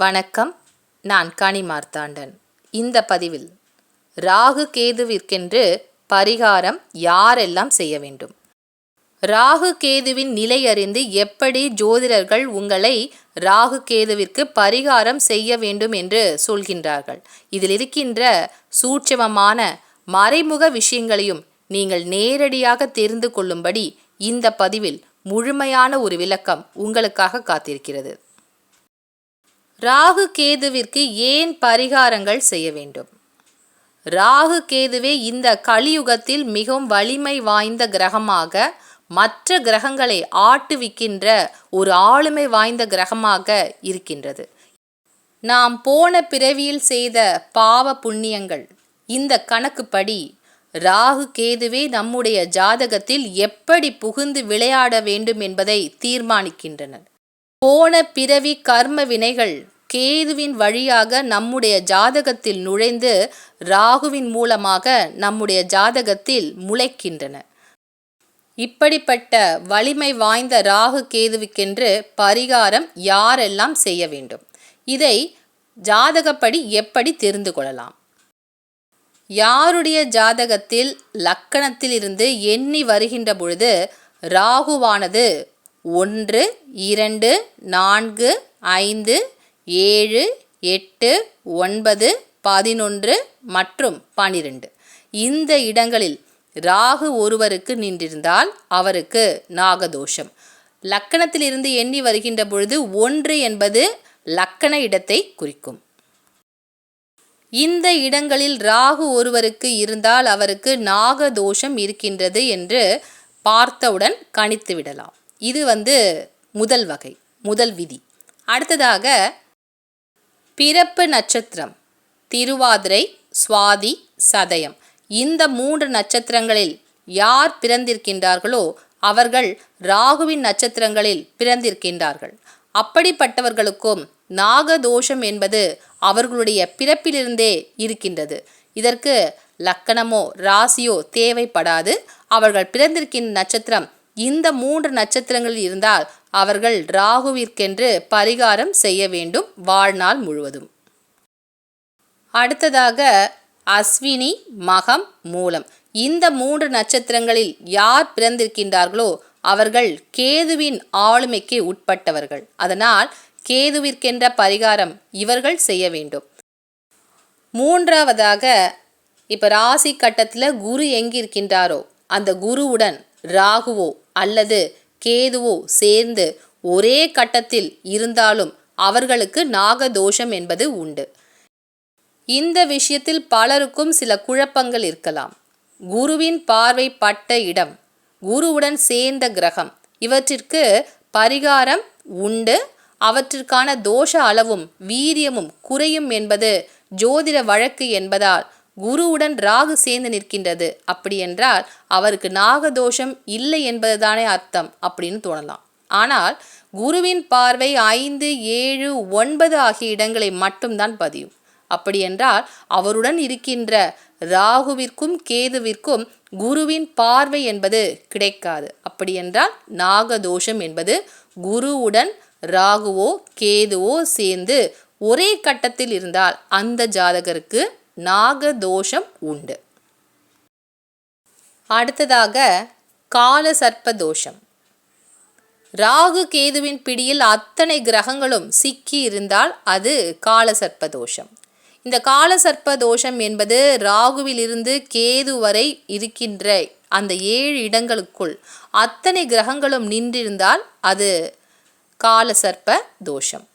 வணக்கம். நான் கனி மார்த்தாண்டன். இந்த பதிவில் ராகு கேதுவிற்கென்று பரிகாரம் யாரெல்லாம் செய்ய வேண்டும்? ராகு கேதுவின் நிலை அறிந்து எப்படி ஜோதிடர்கள் உங்களை ராகு கேதுவிற்கு பரிகாரம் செய்ய வேண்டும் என்று சொல்கின்றார்கள். இதில் இருக்கின்ற சூட்சமமான மறைமுக விஷயங்களையும் நீங்கள் நேரடியாக தெரிந்து கொள்ளும்படி இந்த பதிவில் முழுமையான ஒரு விளக்கம் உங்களுக்காக காத்திருக்கிறது. ராகு கேதுவிற்கு ஏன் பரிகாரங்கள் செய்ய வேண்டும்? ராகு கேதுவே இந்த கலியுகத்தில் மிகவும் வலிமை வாய்ந்த கிரகமாக மற்ற கிரகங்களை ஆட்டுவிக்கின்ற ஒரு ஆளுமை வாய்ந்த கிரகமாக இருக்கின்றது. நாம் போன பிறவியில் செய்த பாவ புண்ணியங்கள் இந்த கணக்குப்படி ராகு கேதுவே நம்முடைய ஜாதகத்தில் எப்படி புகுந்து விளையாட வேண்டும் என்பதை தீர்மானிக்கின்றனர். போன பிறவி கர்ம வினைகள் கேதுவின் வழியாக நம்முடைய ஜாதகத்தில் நுழைந்து ராகுவின் மூலமாக நம்முடைய ஜாதகத்தில் முளைக்கின்றன. இப்படிப்பட்ட வலிமை வாய்ந்த ராகு கேதுவுக்கென்று பரிகாரம் யாரெல்லாம் செய்ய வேண்டும்? இதை ஜாதகப்படி எப்படி தெரிந்து கொள்ளலாம்? யாருடைய ஜாதகத்தில் லக்கணத்தில் இருந்து எண்ணி வருகின்ற பொழுது ராகுவானது ஒன்று இரண்டு நான்கு ஐந்து ஏழு எட்டு ஒன்பது பதினொன்று மற்றும் பனிரெண்டு. இந்த இடங்களில் ராகு ஒருவருக்கு நின்றிருந்தால் அவருக்கு நாகதோஷம். லக்கணத்திலிருந்து எண்ணி வருகின்ற பொழுது ஒன்று என்பது லக்கண இடத்தை குறிக்கும். இந்த இடங்களில் ராகு ஒருவருக்கு இருந்தால் அவருக்கு நாகதோஷம் இருக்கின்றது என்று பார்த்தவுடன் கணித்து விடலாம் இது வந்து முதல் வகை முதல் விதி. அடுத்ததாக பிறப்பு நட்சத்திரம் திருவாதிரை சுவாதி சதயம். இந்த மூன்று நட்சத்திரங்களில் யார் பிறந்திருக்கின்றார்களோ அவர்கள் ராகுவின் நட்சத்திரங்களில் பிறந்திருக்கின்றார்கள். அப்படிப்பட்டவர்களுக்கும் நாகதோஷம் என்பது அவர்களுடைய பிறப்பிலிருந்தே இருக்கின்றது. இதற்கு லக்கணமோ ராசியோ தேவைப்படாது. அவர்கள் பிறந்திருக்கின்ற நட்சத்திரம் இந்த மூன்று நட்சத்திரங்களில் இருந்தால் அவர்கள் ராகுவிற்கென்று பரிகாரம் செய்ய வேண்டும் வாழ்நாள் முழுவதும். அடுத்ததாக அஸ்வினி மகம் மூலம். இந்த மூன்று நட்சத்திரங்களில் யார் பிறந்திருக்கின்றார்களோ அவர்கள் கேதுவின் ஆளுமைக்கு உட்பட்டவர்கள். அதனால் கேதுவிற்கென்ற பரிகாரம் இவர்கள் செய்ய வேண்டும். மூன்றாவதாக இப்போ ராசி கட்டத்தில் குரு எங்கிருக்கின்றாரோ அந்த குருவுடன் ராகுவோ அல்லது கேதுவோ சேர்ந்து ஒரே கட்டத்தில் இருந்தாலும் அவர்களுக்கு நாகதோஷம் என்பது உண்டு. இந்த விஷயத்தில் பலருக்கும் சில குழப்பங்கள் இருக்கலாம். குருவின் பார்வை பட்ட இடம் குருவுடன் சேர்ந்த கிரகம் இவற்றிற்கு பரிகாரம் உண்டு. அவற்றிற்கான தோஷ அளவும் வீரியமும் குறையும் என்பது ஜோதிட வழக்கு என்பதால் குருவுடன் ராகு சேர்ந்து நிற்கின்றது. அப்படி என்றால் அவருக்கு நாகதோஷம் இல்லை என்பதுதானே அர்த்தம் அப்படின்னு தோணலாம். ஆனால் குருவின் பார்வை ஐந்து ஏழு ஒன்பது ஆகிய இடங்களை மட்டும்தான் பதியும். அப்படி என்றால் அவருடன் இருக்கின்ற ராகுவிற்கும் கேதுவிற்கும் குருவின் பார்வை என்பது கிடைக்காது. அப்படி என்றால் நாகதோஷம் என்பது குருவுடன் ராகுவோ கேதுவோ சேர்ந்து ஒரே கட்டத்தில் இருந்தால் அந்த ஜாதகருக்கு நாகதோஷம் உண்டு. அடுத்ததாக கால சர்ப்ப தோஷம் ராகு கேதுவின் பிடியில் அத்தனை கிரகங்களும் சிக்கி இருந்தால் அது கால சர்ப்ப தோஷம் இந்த கால சர்ப்ப தோஷம் என்பது ராகுவிலிருந்து கேது வரை இருக்கின்ற அந்த ஏழு இடங்களுக்குள் அத்தனை கிரகங்களும் நின்றிருந்தால் அது கால சர்ப்ப தோஷம்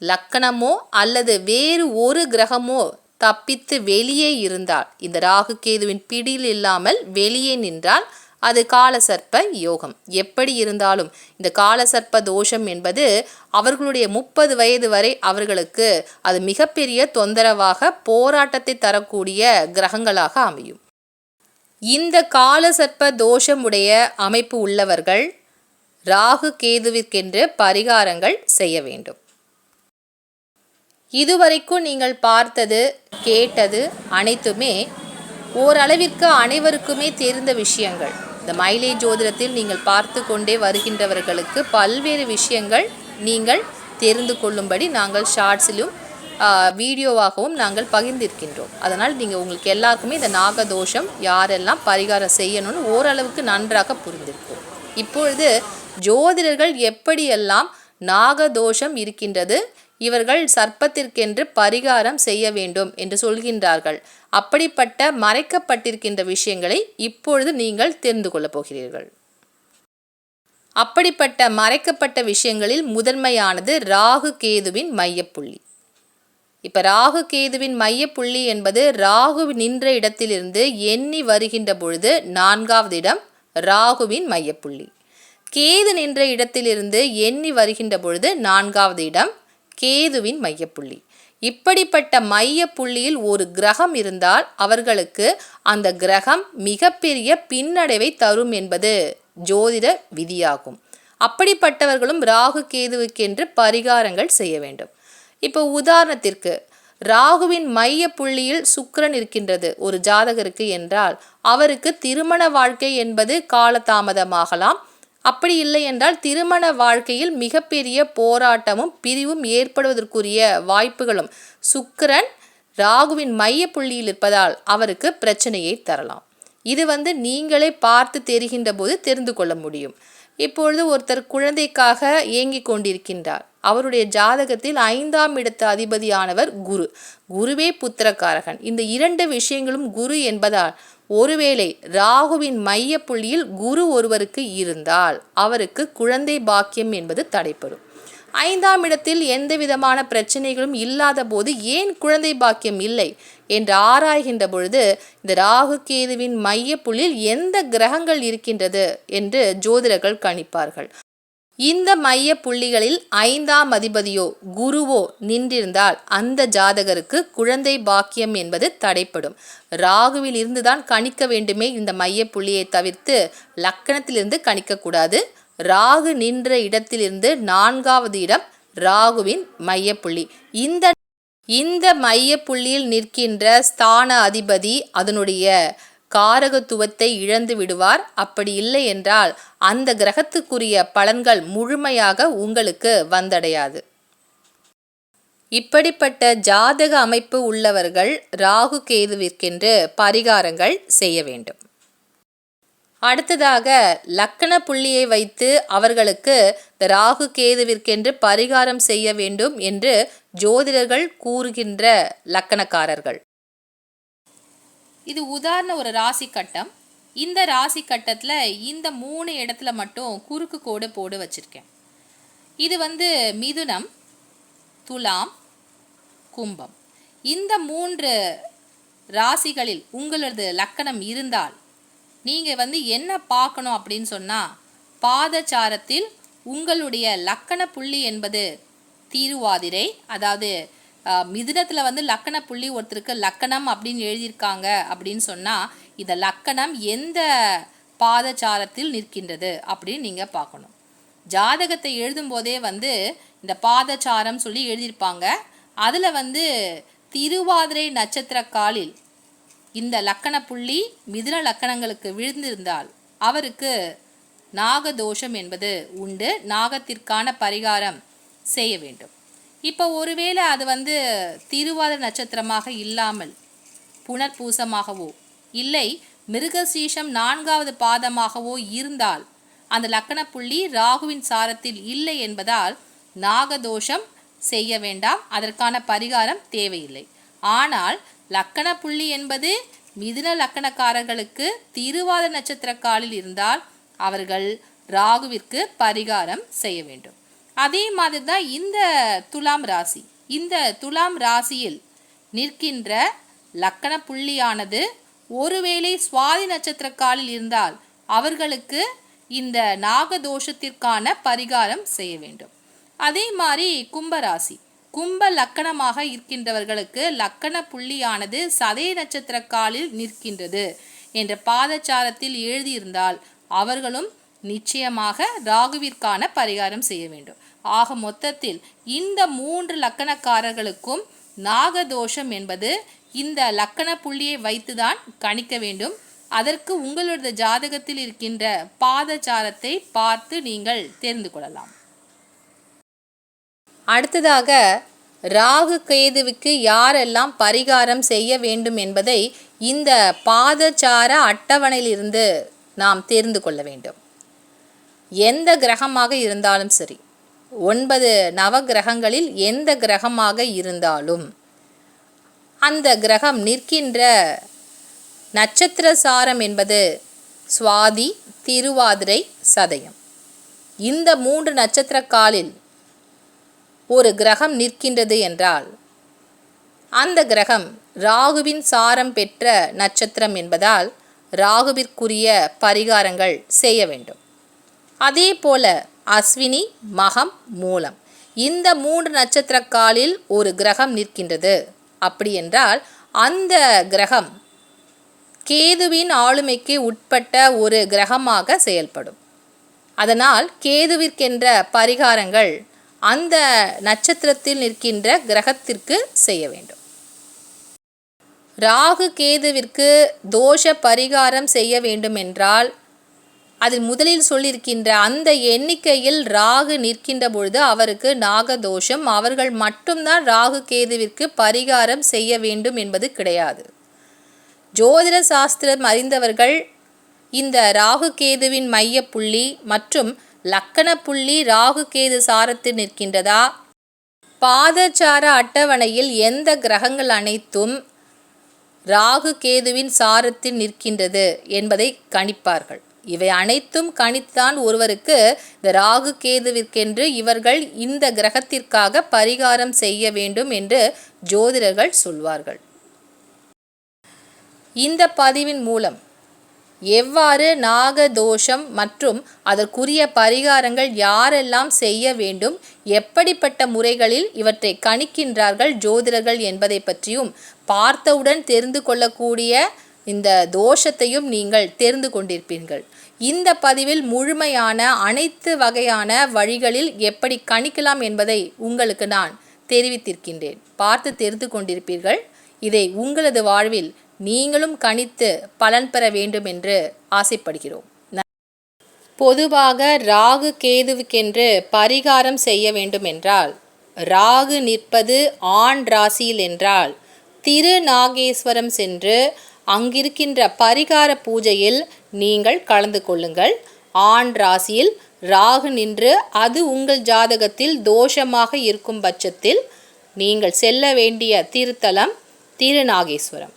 லக்கணமோ அல்லது வேறு ஒரு கிரகமோ தப்பித்து வெளியே இருந்தால் இந்த ராகு கேதுவின் பிடியில் இல்லாமல் வெளியே நின்றால் அது காலசர்ப்ப யோகம். எப்படி இருந்தாலும் இந்த காலசர்ப்ப தோஷம் என்பது அவர்களுடைய முப்பது வயது வரை அவர்களுக்கு அது மிகப்பெரிய தொந்தரவாக போராட்டத்தை தரக்கூடிய கிரகங்களாக அமையும். இந்த காலசர்ப்ப தோஷமுடைய அமைப்பு உள்ளவர்கள் ராகு கேதுவிற்கென்று பரிகாரங்கள் செய்ய வேண்டும். இதுவரைக்கும் நீங்கள் பார்த்தது கேட்டது அனைத்துமே ஓரளவிற்கு அனைவருக்குமே தெரிந்த விஷயங்கள். இந்த மைலேஜ் ஜோதிடத்தில் நீங்கள் பார்த்து கொண்டே வருகின்றவர்களுக்கு பல்வேறு விஷயங்கள் நீங்கள் தெரிந்து கொள்ளும்படி நாங்கள் ஷார்ட்ஸிலும் வீடியோவாகவும் நாங்கள் பகிர்ந்திருக்கின்றோம். அதனால் நீங்கள் உங்களுக்கு எல்லாருக்குமே இந்த நாகதோஷம் யாரெல்லாம் பரிகாரம் செய்யணும்னு ஓரளவுக்கு நன்றாக புரிந்திருக்கும். இப்பொழுது ஜோதிடர்கள் எப்படியெல்லாம் நாகதோஷம் இருக்கின்றது இவர்கள் சர்ப்பத்திற்கென்று பரிகாரம் செய்ய வேண்டும் என்று சொல்கின்றார்கள். அப்படிப்பட்ட மறைக்கப்பட்டிருக்கின்ற விஷயங்களை இப்பொழுது நீங்கள் தெரிந்து கொள்ளப் போகிறீர்கள். அப்படிப்பட்ட மறைக்கப்பட்ட விஷயங்களில் முதன்மையானது ராகு கேதுவின் மையப்புள்ளி. இப்போ ராகு கேதுவின் மையப்புள்ளி என்பது ராகு நின்ற இடத்திலிருந்து எண்ணி வருகின்ற பொழுது நான்காவது இடம் ராகுவின் மையப்புள்ளி. கேது நின்ற இடத்திலிருந்து எண்ணி வருகின்ற பொழுது நான்காவது இடம் கேதுவின் மையப்புள்ளி. இப்படிப்பட்ட மைய புள்ளியில் ஒரு கிரகம் இருந்தால் அவர்களுக்கு அந்த கிரகம் மிகப்பெரிய பின்னடைவை தரும் என்பது ஜோதிட விதியாகும். அப்படிப்பட்டவர்களும் ராகு கேதுவுக்கென்று பரிகாரங்கள் செய்ய வேண்டும். இப்போ உதாரணத்திற்கு ராகுவின் மைய புள்ளியில் சுக்கரன் இருக்கின்றது ஒரு ஜாதகருக்கு என்றால் அவருக்கு திருமண வாழ்க்கை என்பது காலதாமதமாகலாம். அப்படி இல்லை என்றால் திருமண வாழ்க்கையில் மிகப்பெரிய போராட்டமும் பிரிவும் ஏற்படுவதற்குரிய வாய்ப்புகளும் சுக்கரன் ராகுவின் மைய புள்ளியில் இருப்பதால் அவருக்கு பிரச்சனையை தரலாம். இது வந்து நீங்களே பார்த்து தெரிகின்ற போது தெரிந்து கொள்ள முடியும். இப்பொழுது ஒருத்தர் குழந்தைக்காக ஏங்கிக் கொண்டிருக்கின்றார். அவருடைய ஜாதகத்தில் ஐந்தாம் இடத்து அதிபதியானவர் குரு. குருவே புத்திரக்காரகன். இந்த இரண்டு விஷயங்களும் குரு என்பதால் ஒருவேளை ராகுவின் மைய புள்ளியில் குரு ஒருவருக்கு இருந்தால் அவருக்கு குழந்தை பாக்கியம் என்பது தடைப்படும் ஐந்தாம் இடத்தில் எந்த விதமான பிரச்சனைகளும் இல்லாத போது ஏன் குழந்தை பாக்கியம் இல்லை என்று ஆராய்கின்ற பொழுது இந்த ராகு கேதுவின் மைய புள்ளியில் எந்த கிரகங்கள் இருக்கின்றது என்று ஜோதிடர்கள் கணிப்பார்கள். இந்த மைய புள்ளிகளில் ஐந்தாம் அதிபதியோ குருவோ நின்றிருந்தால் அந்த ஜாதகருக்கு குழந்தை பாக்கியம் என்பது தடைப்படும். ராகுவில் இருந்துதான் கணிக்க வேண்டுமே இந்த மைய புள்ளியை தவிர்த்து லக்கணத்திலிருந்து கணிக்கக்கூடாது. ராகு நின்ற இடத்திலிருந்து நான்காவது இடம் ராகுவின் மையப்புள்ளி இந்த இந்த மையப்புள்ளியில் நிற்கின்ற ஸ்தான அதிபதி அதனுடைய காரகத்துவத்தை இழந்து விடுவார். அப்படி இல்லை என்றால் அந்த கிரகத்துக்குரிய பலன்கள் முழுமையாக உங்களுக்கு வந்தடையாது. இப்படிப்பட்ட ஜாதக அமைப்பு உள்ளவர்கள் ராகு கேதுவிற்கென்று பரிகாரங்கள் செய்ய வேண்டும். அடுத்ததாக லக்கண புள்ளியை வைத்து அவர்களுக்கு ராகு கேதுவிற்கென்று பரிகாரம் செய்ய வேண்டும் என்று ஜோதிடர்கள் கூறுகின்ற லக்கணக்காரர்கள் இது உதாரண ஒரு ராசி கட்டம். இந்த ராசி கட்டத்தில் இந்த மூணு இடத்துல மட்டும் குறுக்கு கோடு போடு வச்சுருக்கேன். இது வந்து மிதுனம் துலாம் கும்பம். இந்த மூன்று ராசிகளில் உங்களது லக்கணம் இருந்தால் நீங்கள் வந்து என்ன பார்க்கணும் அப்படின்னு சொன்னால் பாதச்சாரத்தில் உங்களுடைய லக்கண புள்ளி என்பது தீருவாதிரை அதாவது மிதுனத்தில் வந்து லக்கண புள்ளி ஒருத்தருக்கு லக்கணம் அப்படின்னு எழுதியிருக்காங்க அப்படின்னு சொன்னால் இந்த லக்கணம் எந்த பாதச்சாரத்தில் நிற்கின்றது அப்படின்னு நீங்கள் பார்க்கணும். ஜாதகத்தை எழுதும்போதே வந்து இந்த பாதச்சாரம் சொல்லி எழுதியிருப்பாங்க. அதில் வந்து திருவாதிரை நட்சத்திர காலில் இந்த லக்கண புள்ளி மிதுன லக்கணங்களுக்கு விழுந்திருந்தால் அவருக்கு நாகதோஷம் என்பது உண்டு. நாகத்திற்கான பரிகாரம் செய்ய வேண்டும். இப்போ ஒருவேளை அது வந்து திருவாத நட்சத்திரமாக இல்லாமல் புனர்பூசமாகவோ இல்லை மிருகசீஷம் நான்காவது பாதமாகவோ இருந்தால் அந்த லக்கண புள்ளி ராகுவின் சாரத்தில் இல்லை என்பதால் நாகதோஷம் செய்ய வேண்டாம் அதற்கான பரிகாரம் தேவையில்லை. ஆனால் லக்கண புள்ளி என்பது மிதுன லக்கணக்காரர்களுக்கு திருவாத நட்சத்திர காலில் இருந்தால் அவர்கள் ராகுவிற்கு பரிகாரம் செய்ய வேண்டும். அதே மாதிரி தான் இந்த துலாம் ராசி. இந்த துலாம் ராசியில் நிற்கின்ற லக்கண புள்ளியானது ஒருவேளை சுவாதி நட்சத்திர காலில் இருந்தால் அவர்களுக்கு இந்த நாகதோஷத்திற்கான பரிகாரம் செய்ய வேண்டும். அதே மாதிரி கும்பராசி கும்ப லக்கணமாக இருக்கின்றவர்களுக்கு லக்கண புள்ளியானது சதய நட்சத்திர காலில் நிற்கின்றது என்ற பாதச்சாரத்தில் எழுதியிருந்தால் அவர்களும் நிச்சயமாக ராகுவிற்கான பரிகாரம் செய்ய வேண்டும். ஆக மொத்தத்தில் இந்த மூன்று லக்கணக்காரர்களுக்கும் நாகதோஷம் என்பது இந்த லக்கண புள்ளியை வைத்துதான் கணிக்க வேண்டும். அதற்கு உங்களது ஜாதகத்தில் இருக்கின்ற பாதச்சாரத்தை பார்த்து நீங்கள் தெரிந்து கொள்ளலாம். அடுத்ததாக ராகு கேதுவுக்கு யாரெல்லாம் பரிகாரம் செய்ய வேண்டும் என்பதை இந்த பாதச்சார அட்டவணையிலிருந்து நாம் தெரிந்து கொள்ள வேண்டும். எந்த கிரகமாக இருந்தாலும் சரி ஒன்பது நவ கிரகங்களில் எந்த கிரகமாக இருந்தாலும் அந்த கிரகம் நிற்கின்ற நட்சத்திர சாரம் என்பது சுவாதி திருவாதிரை சதயம். இந்த மூன்று நட்சத்திர காலில் ஒரு கிரகம் நிற்கின்றது என்றால் அந்த கிரகம் ராகுவின் சாரம் பெற்ற நட்சத்திரம் என்பதால் ராகுவிற்குரிய பரிகாரங்கள் செய்ய வேண்டும். அதே போல அஸ்வினி மகம் மூலம். இந்த மூன்று நட்சத்திரக்காலில் ஒரு கிரகம் நிற்கின்றது. அப்படி என்றால் அந்த கிரகம் கேதுவின் ஆளுமைக்கு உட்பட்ட ஒரு கிரகமாக செயல்படும். அதனால் கேதுவிற்கென்ற பரிகாரங்கள் அந்த நட்சத்திரத்தில் நிற்கின்ற கிரகத்திற்கு செய்ய வேண்டும். ராகு கேதுவிற்கு தோஷ பரிகாரம் செய்ய வேண்டுமென்றால் அதில் முதலில் சொல்லியிருக்கின்ற அந்த எண்ணிக்கையில் ராகு நிற்கின்ற பொழுது அவருக்கு நாகதோஷம். அவர்கள் மட்டும்தான் ராகு கேதுவிற்கு பரிகாரம் செய்ய வேண்டும் என்பது கிடையாது. ஜோதிட சாஸ்திரம் அறிந்தவர்கள் இந்த ராகு கேதுவின் மைய புள்ளி மற்றும் லக்கண புள்ளி ராகு கேது சாரத்தில் நிற்கின்றதா? பாதச்சார அட்டவணையில் எந்த கிரகங்கள் அனைத்தும் ராகு கேதுவின் சாரத்தில் நிற்கின்றது என்பதை கணிப்பார்கள். இவை அனைத்தும் கணித்தான் ஒருவருக்கு இந்த ராகு கேதுவிற்கென்று இவர்கள் இந்த கிரகத்திற்காக பரிகாரம் செய்ய வேண்டும் என்று ஜோதிடர்கள் சொல்வார்கள். இந்த பதிவின் மூலம் எவ்வாறு நாக தோஷம் மற்றும் அதற்குரிய பரிகாரங்கள் யாரெல்லாம் செய்ய வேண்டும் எப்படிப்பட்ட முறைகளில் இவற்றை கணிக்கின்றார்கள் ஜோதிடர்கள் என்பதை பற்றியும் பார்த்தவுடன் தெரிந்து கொள்ளக்கூடிய இந்த தோஷத்தையும் நீங்கள் தெரிந்து கொண்டிருப்பீர்கள். இந்த பதிவில் முழுமையான அனைத்து வகையான வழிகளில் எப்படி கணிக்கலாம் என்பதை உங்களுக்கு நான் தெரிவித்திருக்கின்றேன். பார்த்து தெரிந்து கொண்டிருப்பீர்கள். இதை உங்களது வாழ்வில் நீங்களும் கணித்து பலன் பெற வேண்டும் என்று ஆசைப்படுகிறோம். பொதுவாக ராகு கேதுவுக்கென்று பரிகாரம் செய்ய வேண்டும் என்றால் ராகு நிற்பது ஆண் ராசியில் என்றால் திருநாகேஸ்வரம் சென்று அங்கிருக்கின்ற பரிகார பூஜையில் நீங்கள் கலந்து கொள்ளுங்கள். ஆண் ராசியில் ராகு நின்று அது உங்கள் ஜாதகத்தில் தோஷமாக இருக்கும் பட்சத்தில் நீங்கள் செல்ல வேண்டிய திருத்தலம் திருநாகேஸ்வரம்.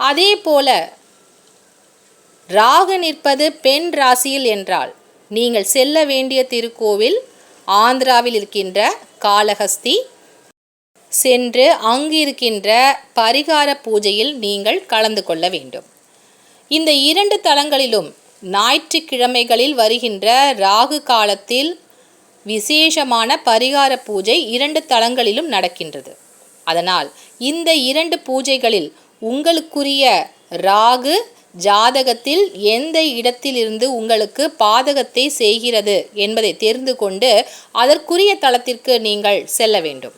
அதே போல ராகு நிற்பது பெண் ராசியில் என்றால் நீங்கள் செல்ல வேண்டிய திருக்கோவில் ஆந்திராவில் இருக்கின்ற காளஹஸ்தி சென்று அங்கு இருக்கின்ற பரிகார பூஜையில் நீங்கள் கலந்து கொள்ள வேண்டும். இந்த இரண்டு தலங்களிலும் ஞாயிற்றுக்கிழமைகளில் வருகின்ற ராகு காலத்தில் விசேஷமான பரிகார பூஜை இரண்டு தலங்களிலும் நடக்கின்றது. அதனால் இந்த இரண்டு பூஜைகளில் உங்களுக்குரிய ராகு ஜாதகத்தில் எந்த இடத்திலிருந்து உங்களுக்கு பாதகத்தை செய்கிறது என்பதை தெரிந்து கொண்டு அதற்குரிய தளத்திற்கு நீங்கள் செல்ல வேண்டும்.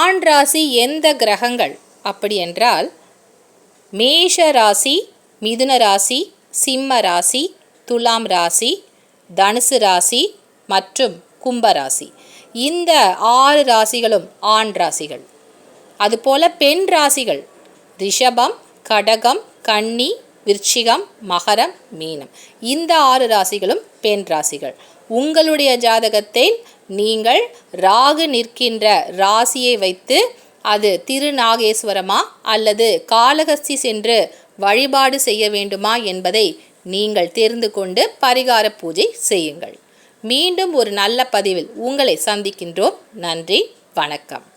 ஆண் ராசி எந்த கிரகங்கள்? அப்படி என்றால் மேஷ ராசி மிதுன ராசி சிம்ம ராசி துலாம் ராசி தனுசு ராசி மற்றும் கும்பராசி இந்த ஆறு ராசிகளும் ஆண் ராசிகள். அதுபோல பெண் ராசிகள் ரிஷபம் கடகம் கன்னி விருச்சிகம் மகரம் மீனம். இந்த ஆறு ராசிகளும் பெண் ராசிகள். உங்களுடைய ஜாதகத்தை நீங்கள் ராகு நிற்கின்ற ராசியை வைத்து அது திருநாகேஸ்வரமா அல்லது காளகஸ்தி சென்று வழிபாடு செய்ய வேண்டுமா என்பதை நீங்கள் தெரிந்து கொண்டு பரிகார பூஜை செய்யுங்கள். மீண்டும் ஒரு நல்ல பதிவில் உங்களை சந்திக்கின்றோம். நன்றி. வணக்கம்.